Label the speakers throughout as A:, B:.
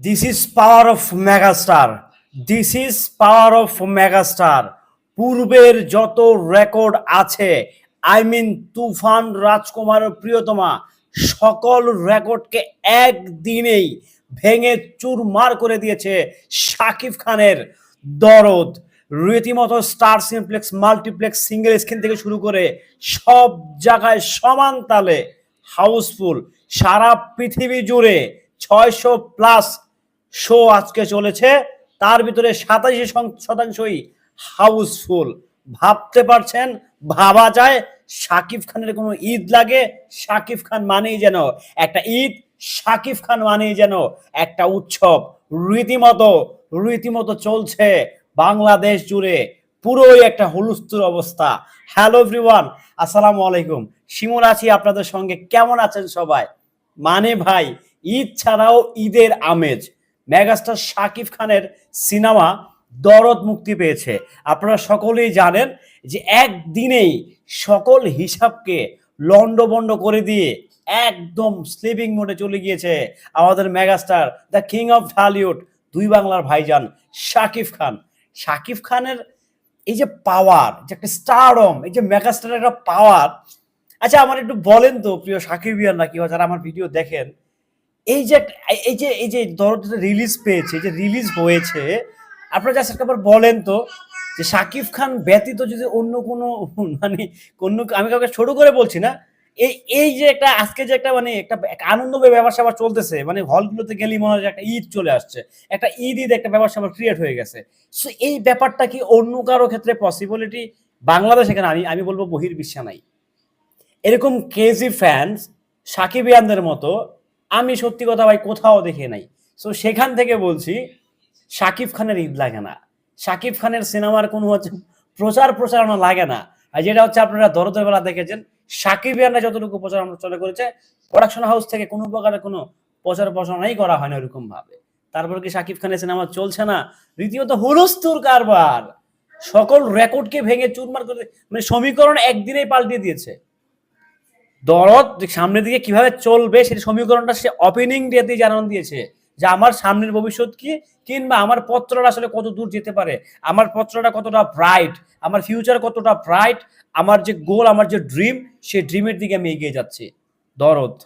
A: This is power of megastar this is power of megastar পূর্বের যত record আছে I mean তুফান রাজকুমারের প্রিয়তমা, সকল রেকর্ডকে একদিনেই ভেঙে চুরমার করে দিয়েছে শাকিব খানের দরদ। রীতিমতো Star Cineplex multiplex single screen থেকে শুরু করে সব জায়গায় সমান তালে হাউসফুল সারা পৃথিবী জুড়ে ছয়শো প্লাস শো আজকে চলেছে। তার ভিতরে সাতাশি শতাংশই হাউসফুল। ভাবতে পারছেন? ভাবা যায়। শাকিব খানের কোনো ঈদ লাগে? শাকিব খান মানেই যেন একটা ঈদ, শাকিব খান মানেই যেন একটা উৎসব। রীতিমতো রীতিমতো চলছে বাংলাদেশ জুড়ে পুরোই একটা হুলস্থুল অবস্থা। হ্যালো এভরিওয়ান, আসসালামু আলাইকুম। শিমুল আছি আপনাদের সঙ্গে। কেমন আছেন সবাই? মানে ভাই, ঈদ ছাড়াও ঈদের আমেজ। মেগাস্টার শাকিব খানের সিনেমা দরদ মুক্তি পেয়েছে। আপনারা সকলেই জানেন যে একদিনেই সকল হিসাবকে লন্ডবন্ড করে দিয়ে একদম স্লিপিং মোডে চলে গিয়েছে আমাদের megastar the king of Dhallywood দুই বাংলার ভাইজান শাকিব খান। শাকিব খানের এই যে পাওয়ার যে একটা স্টারম এই যে মেগাস্টারের একটা পাওয়ার আচ্ছা আমার একটু বলেন তো, প্রিয় সাকিবিয়ান নাকি যারা আমার ভিডিও দেখেন এই যে একটা- এই যে এই যে দরদটা রিলিজ পেয়েছে, যে রিলিজ হয়েছে, আপনারা জাস্ট একবার বলেন তো যে শাকিব খান ব্যতীত যদি অন্য কোনো মানে অন্য আমি কাউকে ছোট করে বলছি না, এই এই যে একটা, আজকে যে একটা মানে একটা একটা আনন্দময় ব্যাপার স্যাপার চলতেছে মানে হলগুলোতে গেলেই মনে হয় একটা ঈদ চলে আসছে, একটা ঈদ ঈদ একটা ব্যাপার স্যাপার ক্রিয়েট হয়ে গেছে। সো এই ব্যাপারটা কি অন্য কারও ক্ষেত্রে পসিবিলিটি বাংলাদেশ এখানে আমি আমি বলব বহির্বিশ্বে নাই। এরকম কেজি ফ্যান্স সাকিবিয়ানদের মতো আমি সত্যি কথা ভাই কোথাও দেখে নাই। সো সেখান থেকে বলছি, শাকিব খানের ঈদ লাগে না। শাকিব খানের সিনেমার কোনো হচ্ছে প্রচার প্রচারণা লাগে না। আর যেটা হচ্ছে আপনারা দরদের বেলা দেখেছেন সাকিবিয়ানরা যতটুকু প্রচারণা চলে করেছে প্রোডাকশন হাউস থেকে কোনো প্রকারের কোনো প্রচার প্রচারণাই করা হয় না ওরকম ভাবে তারপর কি শাকিব খানের সিনেমা চলছে না? রীতিমত হুলস্থুর কারবার। সকল রেকর্ডকে ভেঙে চুরমার করে মানে সমীকরণ একদিনেই পাল্টে দিয়েছে। দরদ সামনের দিকে কীভাবে চলবে সেই সমীকরণটা সে ওপেনিং ডেতে জানান দিয়েছে যে আমার সামনের ভবিষ্যৎ কি? কিংবা আমার পত্রটা আসলে কত দূর যেতে পারে? আমার পত্রটা কতটা ব্রাইট আমার ফিউচার কতটা ব্রাইট আমার যে গোল আমার যে ড্রিম সেই ড্রিমের দিকে আমি এগিয়ে যাচ্ছি। দরদ।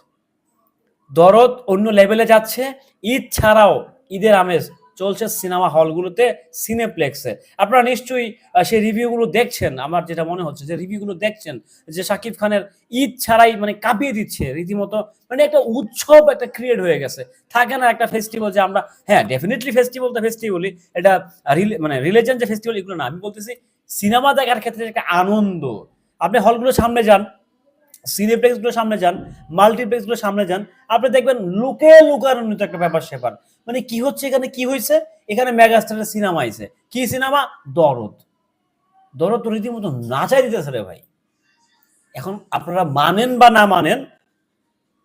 A: দরদ অন্য লেভেলে যাচ্ছে। ঈদ ছাড়াও ঈদের আমেজ চলছে সিনেমা হলগুলোতে সিনেপ্লেক্সে আপনারা নিশ্চয়ই সেই রিভিউগুলো দেখছেন। আমার যেটা মনে হচ্ছে যে রিভিউগুলো দেখছেন যে শাকিব খানের ঈদ ছাড়াই মানে কাঁপিয়ে দিচ্ছে। রীতিমতো মানে একটা উৎসব একটা ক্রিয়েট হয়ে গেছে। থাকে না একটা ফেস্টিভ্যাল যে আমরা হ্যাঁ ডেফিনেটলি ফেস্টিভ্যাল তো ফেস্টিভ্যালই এটা মানে রিলিজন যে ফেস্টিভ্যাল এগুলো না। আমি বলতেছি, সিনেমা দেখার ক্ষেত্রে একটা আনন্দ। আপনি হলগুলোর সামনে যান সিনেপ্লেক্সগুলোর সামনে যান মাল্টিপ্লেক্সগুলোর সামনে যান, আপনি দেখবেন লুকে লুকানোর একটা ব্যাপার সেপার। মানে কি হচ্ছে এখানে? কি হয়েছে? এখানে মেগাস্টারের সিনেমা আইছে। কি সিনেমা? দরদ। দরদ তো রীতিমতো নাচাই দিতেছে রে ভাই। এখন আপনারা মানেন বা না মানেন,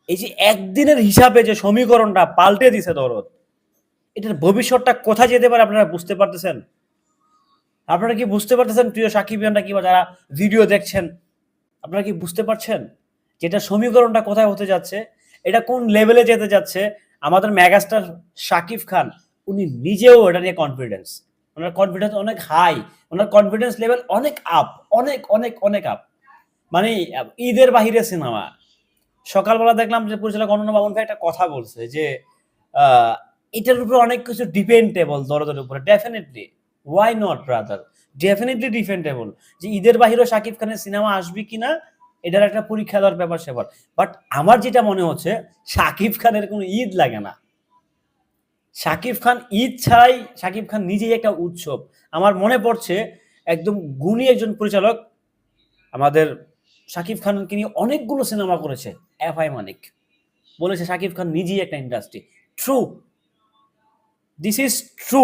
A: এই যে একদিনের হিসাবে যে সমীকরণটা পাল্টে দিছে দরদ, এটার ভবিষ্যৎটা কোথায় যেতে পারে আপনারা বুঝতে পারতেছেন? আপনারা কি বুঝতে পারতেছেন প্রিয় সাকিবিয়ানরা কিংবা যারা ভিডিও দেখছেন? আপনারা কি বুঝতে পারছেন যেটা সমীকরণটা কোথায় হতে যাচ্ছে? এটা কোন লেভেলে যেতে যাচ্ছে? আমাদের মেগাস্টার শাকিব খান, উনি নিজেও এটা নিয়ে কনফিডেন্স ওনার কনফিডেন্স অনেক হাই ওনার কনফিডেন্স লেভেল অনেক আপ অনেক অনেক অনেক আপ মানে ঈদের বাহিরে সিনেমা সকালবেলা দেখলাম যে পরিচালক অনন্য বাবন ভাই একটা কথা বলছে যে এটার উপরে অনেক কিছু ডিপেন্ডেবল দরদের উপরে। Definitely why not brother definitely dependable যে ঈদের বাহিরেও শাকিব খানের সিনেমা আসবে কিনা, এটার একটা পরীক্ষা দেওয়ার ব্যাপার সেবার বাট আমার যেটা মনে হচ্ছে, শাকিব খানের কোনো ঈদ লাগে না। শাকিব খান ঈদ ছাড়াই শাকিব খান নিজেই একটা উৎসব। আমার মনে পড়ছে, একদম গুণী একজন পরিচালক আমাদের শাকিব খানকে নিয়ে অনেকগুলো সিনেমা করেছে এফ আই মানিক। বলেছে শাকিব খান নিজেই একটা industry true this is true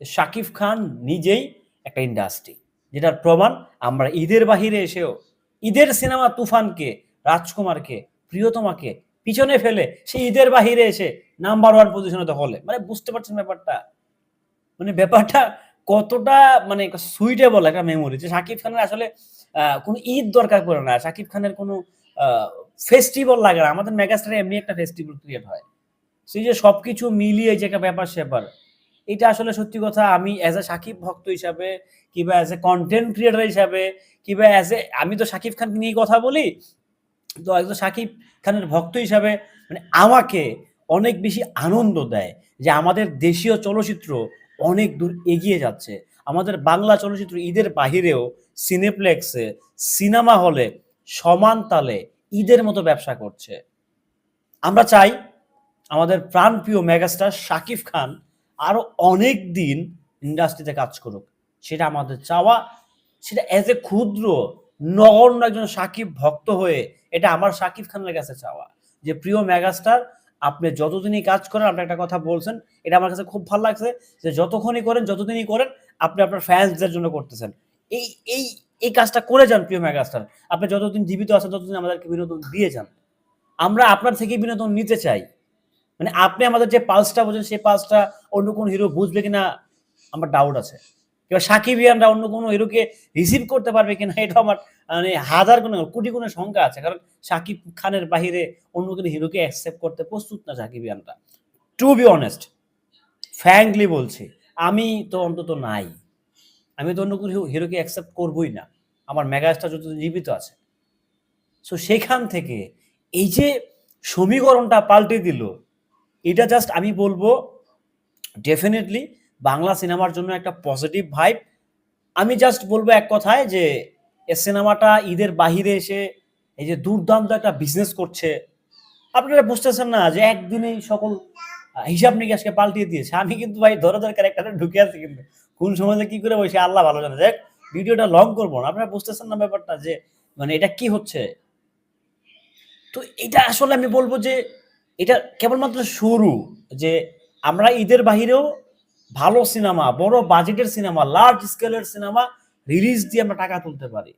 A: Shakib Khan নিজেই একটা ইন্ডাস্ট্রি যেটার প্রমাণ আমরা ঈদের বাহিরে এসেও, ঈদের সিনেমা তুফানকে, রাজকুমারকে, প্রিয়তমাকে পিছনে ফেলে সে ঈদের বাহিরে এসে নাম্বার ওয়ান পজিশনে দখলে মানে বুঝতে পারছেন ব্যাপারটা? মানে ব্যাপারটা কতটা মানে সুইটেবল একটা মেমোরি যে শাকিব খানের আসলে কোনো ঈদ দরকার পড়ে না। শাকিব খানের কোনো ফেস্টিভ্যাল লাগে না। আমাদের মেগাস্টারে এমনি একটা ফেস্টিভ্যাল ক্রিয়েট হয়। সেই যে সবকিছু মিলিয়ে যে একটা ব্যাপার স্যাপার এটা আসলে সত্যি কথা, আমি অ্যাজ এ সাকিব ভক্ত হিসাবে কিংবা অ্যাজ এ কন্টেন্ট ক্রিয়েটার হিসাবে কিংবা অ্যাজ এ আমি তো সাকিব খানকে নিয়ে কথা বলি, তো একজন সাকিব খানের ভক্ত হিসাবে মানে আমাকে অনেক বেশি আনন্দ দেয় যে আমাদের দেশীয় চলচ্চিত্র অনেক দূর এগিয়ে যাচ্ছে। আমাদের বাংলা চলচ্চিত্র ঈদের বাহিরেও সিনেপ্লেক্সে সিনেমা হলে সমান তালে ঈদের মতো ব্যবসা করছে। আমরা চাই আমাদের প্রাণপ্রিয় মেগাস্টার শাকিব খান আরও অনেক দিন ইন্ডাস্ট্রিতে কাজ করুক। সেটা আমাদের চাওয়া, সেটা অ্যাজ এ ক্ষুদ্র নগণ্য একজন সাকিব ভক্ত হয়ে এটা আমার সাকিব খানের কাছে চাওয়া। যে প্রিয় মেগাস্টার আপনি যতদিনই কাজ করেন, আপনি একটা কথা বলছেন, এটা আমার কাছে খুব ভালো লাগছে যে যতক্ষণই করেন, যতদিনই করেন, আপনি আপনার ফ্যান্সদের জন্য করতেছেন। এই এই এই কাজটা করে যান প্রিয় মেগাস্টার আপনি যতদিন জীবিত আছেন, ততদিন আমাদেরকে বিনোদন দিয়ে যান। আমরা আপনার থেকে বিনোদন নিতে চাই। মানে আপনি আমাদের যে পালসটা বোঝেন, সেই পালসটা অন্য কোনো হিরো বুঝবে কিনা আমার ডাউট আছে। কিংবা সাকিবিয়ানরা অন্য কোনো হিরোকে রিসিভ করতে পারবে কিনা, এটা আমার মানে হাজার গুণে, কোটি গুণের সংখ্যা আছে। কারণ সাকিব খানের বাহিরে অন্য কোনো হিরোকে অ্যাকসেপ্ট করতে প্রস্তুত না সাকিব সাকিবিয়ানরা টু বি অনেস্ট ফ্র্যাঙ্কলি বলছি, আমি তো অন্তত নাই। আমি তো অন্য কোনো হিরোকে অ্যাকসেপ্ট করবই না। আমার মেগাস্টার যত জীবিত আছে। সো সেখান থেকে এই যে সমীকরণটা পাল্টে দিল এটা জাস্ট আমি বলব ডেফিনেটলি বাংলা সিনেমার জন্য একটা পজিটিভ ভাইব আমি জাস্ট বলব এক কথায় যে এ সিনেমাটা ঈদের বাহিরে এসে এই যে দুর্দান্ত একটা বিজনেস করছে, আপনারা বুঝতেছেন না যে একদিনেই সকল হিসাব নিকাশকে পাল্টিয়ে দিয়েছে। আমি কিন্তু ভাই ধরে ধরে ক্যারেক্টারে ঢুকে আছি কিন্তু। কোন সময় কি করে বসে, আল্লাহ ভালো জানে। দেখ ভিডিওটা লং করব না। আপনারা বুঝতেছেন না ব্যাপারটা যে মানে এটা কি হচ্ছে? তো এটা আসলে আমি বলব যে এটা কেবলমাত্র শুরু যে আমরা ঈদের বাহিরেও ভালো সিনেমা, বড় বাজেটের সিনেমা লার্জ স্কেলের সিনেমা রিলিজ দিয়ে আমরা টাকা তুলতে পারি।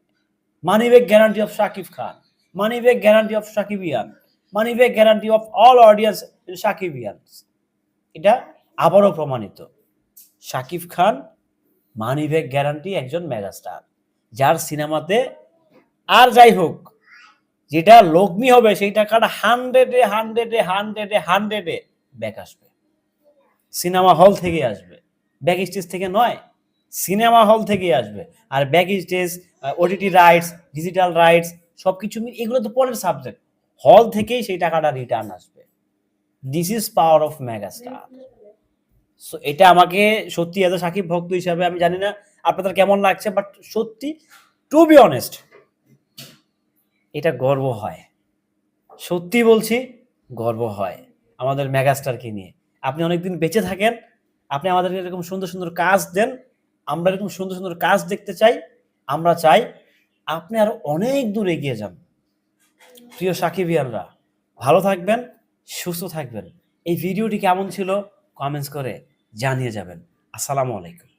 A: Money back guarantee of Shakib Khan money back guarantee of Shakibian money back guarantee of all audience Shakibian এটা আবারও প্রমাণিত। Shakib Khan money back guarantee একজন মেগাস্টার যার সিনেমাতে আর যাই হোক যেটা লগ্নি হবে, সেই টাকাটা হান্ড্রেডে হান্ড্রেডে হান্ড্রেডে হান্ড্রেডে ব্যাক আসবে। সিনেমা হল থেকে আসবে। ব্যাক স্টেজ থেকে নয় সিনেমা হল থেকেই আসবে। আর back stage OTT rights digital rights সব কিছু এগুলো তো পরের সাবজেক্ট হল থেকেই সেই টাকাটা রিটার্ন আসবে। This is power of megastar so এটা আমাকে সত্যি এত সাকিব ভক্ত হিসাবে আমি জানি না আপনাদের কেমন লাগছে বাট সত্যি টু বি অনেস্ট এটা গর্ব হয়। সত্যি বলছি, গর্ব হয় আমাদের মেগাস্টারকে নিয়ে। আপনি অনেকদিন বেঁচে থাকেন, আপনি আমাদেরকে এরকম সুন্দর সুন্দর কাজ দেন, আমরা এরকম সুন্দর সুন্দর কাজ দেখতে চাই, আমরা চাই আপনি আরও অনেক দূর এগিয়ে যান। প্রিয় সাকিবিয়ানরা, ভালো থাকবেন, সুস্থ থাকবেন। এই ভিডিওটি কেমন ছিল কমেন্টস করে জানিয়ে যাবেন। আসসালামু আলাইকুম।